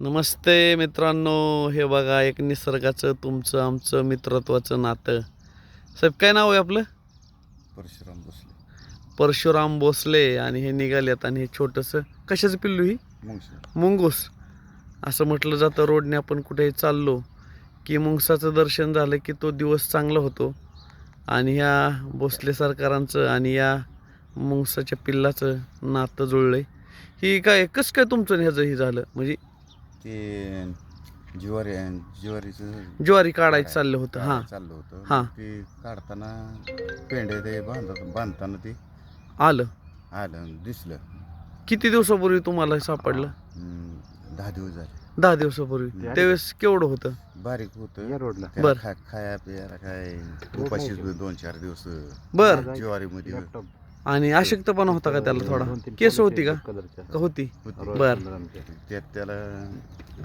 नमस्ते मित्रांनो हे बघा एक निसर्गाचं तुमचं आमचं मित्रत्वाचं नातं. साहेब काय नाव आहे आपलं? परशुराम बसले परशुराम भोसले आणि हे निघालेत आणि हे छोटंसं. कशाचं पिल्लू ही? मग मुंगूस. असं म्हटलं जातं रोडने आपण कुठेही चाललो की मुंगसाचं दर्शन झालं की तो दिवस चांगला होतो. आणि ह्या भोसले सरकारांचं आणि या मुंगसाच्या पिल्लाचं नातं जुळलंय. ही काय कसं काय तुमचं ह्याचं हे झालं? म्हणजे ते ज्वारी ज्वारीचं ज्वारी काढायचं चाललं होतं हां. चाललं होतं. हां. ते काढताना पेंडे ते बांधत बांधताना ते आलं. आलं दिसलं. किती दिवसापूर्वी तुम्हाला हे सापडलं? हम्म, दहा दिवस झाले. दहा दिवसापूर्वी. त्यावेळेस केवढं होतं? बारीक होतं. रोडला. त्याला बरं. खा खाया पियाला काय उपाशी दोन चार दिवस बर. ज्वारीमध्ये. आणि अशक्तपणा होता का त्याला थोडा? केस होती का? होती. बर. त्यात त्याला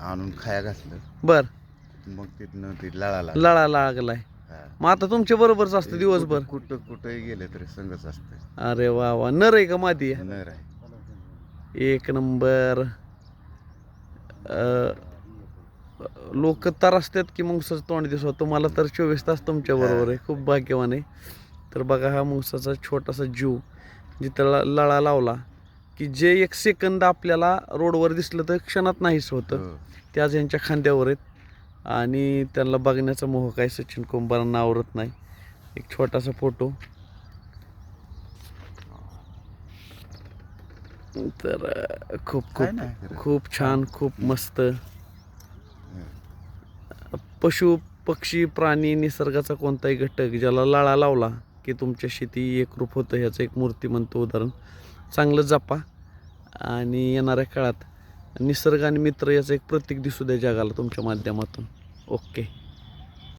आणून खाया घातलं. बर. मग तिथनं ते लळाला लळा लागलाय. मग आता तुमच्या बरोबरच असतं दिवसभर. कुठं कुठं गेले तरी संगच असतं. अरे वा वा. नर आहे का आहे नर आहे. एक नंबर. लोक तर असतात की मुंगसाचं तोंड दिसत तुम्हाला तर चोवीस तास तुमच्या बरोबर आहे. खूप भाग्यवान आहे. तर बघा हा मुंगसाचा छोटासा जीव जिथं लळा लावला की जे एक सेकंद आपल्याला रोडवर दिसलं तर क्षणात नाहीच होतं. ते आज यांच्या खांद्यावर आहेत. आणि त्यांना बघण्याचा मोह काय सचिन कुंभारांना आवरत नाही. एक छोटासा फोटो. तर खूप खूप. खूप छान खूप मस्त. पशु पक्षी प्राणी निसर्गाचा कोणताही घटक ज्याला लाळा लावला की तुमच्या शेती एकरूप होतं ह्याचं एक मूर्तिमंत उदाहरण. चांगलं जपा. आणि येणाऱ्या काळात निसर्ग आणि मित्र याचं एक प्रतीक दिसू द्या जगाला तुमच्या माध्यमातून. ओके.